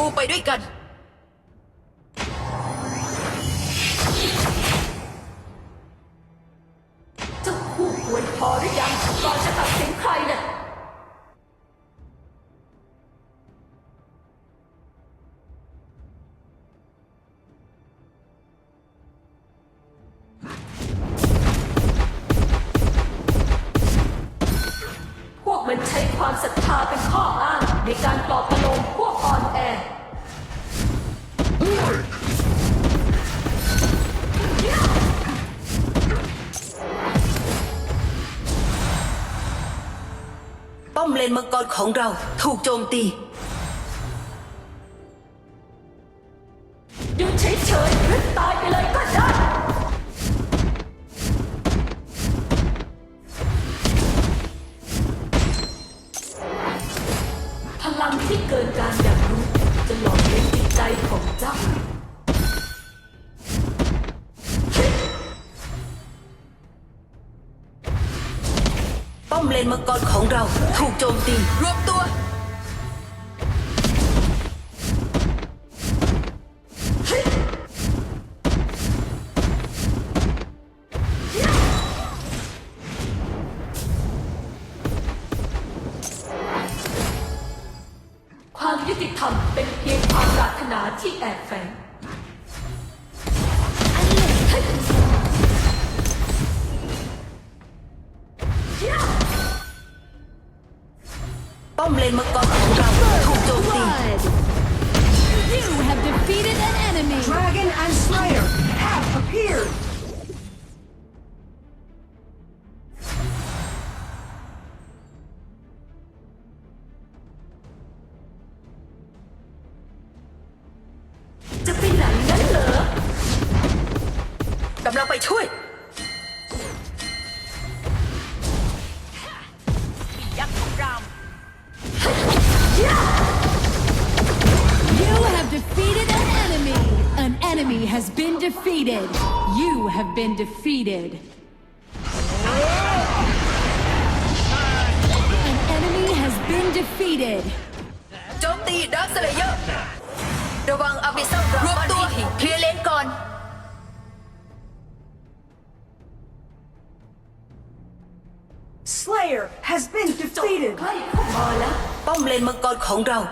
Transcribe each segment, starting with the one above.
รูไปด้วยกันจ้าคู่ควรพอหรือยังก่อนจะตัดสินใครน่ะพวกมันใช้ความศรัทธาเป็นข้ออ้างในการปลอบประโลม เลนมังกรของเราถูกโจมตีอยู่เฉยๆหรือตายไปเลยก็ นมังกรของเราถูกโจมตีรวมตัว ความยุติธรรมเป็นเพียงความปรารถนาที่แอบแฝง มเลนมังกรของเราถูกโจมตี Blood! You have defeated an enemy! Dragon and Slayer have appeared! จะไปไหนนั้นเหรอกำลังไปช่วย ยักษ์ของเรา defeated an enemy! An enemy has been defeated! You have been defeated! An enemy has been defeated! Slayer! Slayer has been defeated! Bom lên mừng con khổng rầu!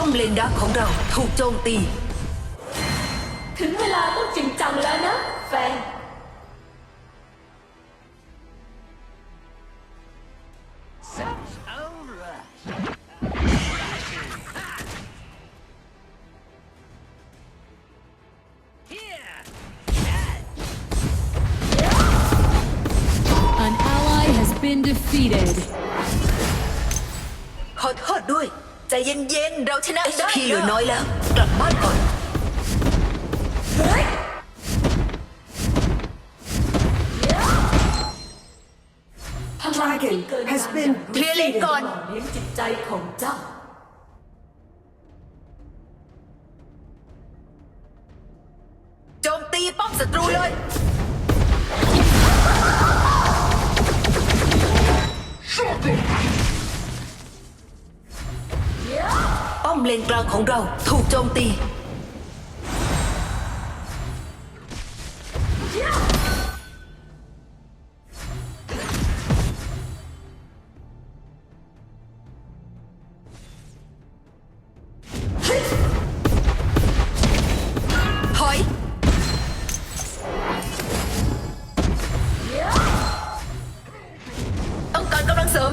ป้อมเลนดักของเราถูกโจมตี ถึงเวลาต้องจริงจังแล้วนะ แฟน An ally has been defeated! ใจเย็นๆ เราชนะได้พี่เหลือน้อยแล้ว กลับบ้านก่อนเฮ้ยพลังที่เกิน has การ been เคลียร์เลนก่อนหล่อเลี้ยงจิตใจของเจ้า โจมตีป้อมศัตรูเลยป้ เลนกลางของเราถูกโจมตี ถอย ต้องการกำลังเสริม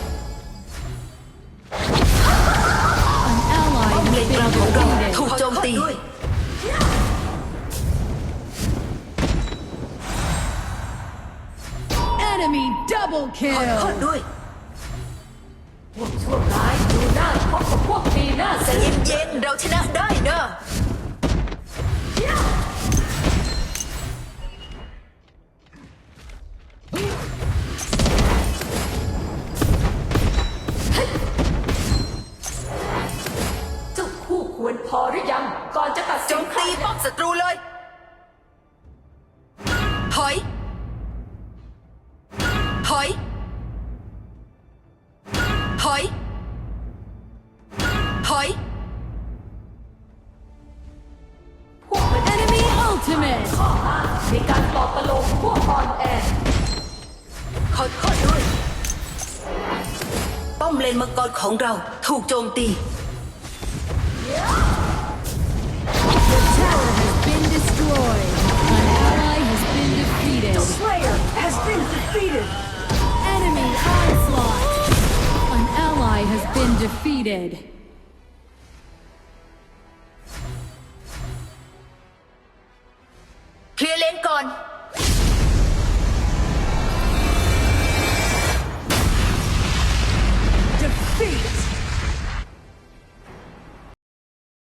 ถูกโจมตี Enemy double ขอโทษ kill. ด้วย พวกชั่วร้ายดูหน้าพบกับพวกปีหน้าเส ใจ นิท เย็นๆเราชนะได้เนอะ ถอย ถอย ถอย พวกมัน Enemy ultimate. ข้ออ้างในการปลอบประโลมพวกอ่อนแอขอโทษด้วย ป้อมเลนมังกรของเราถูกโจมตี Tower has been destroyed. been defeated. Clear lane.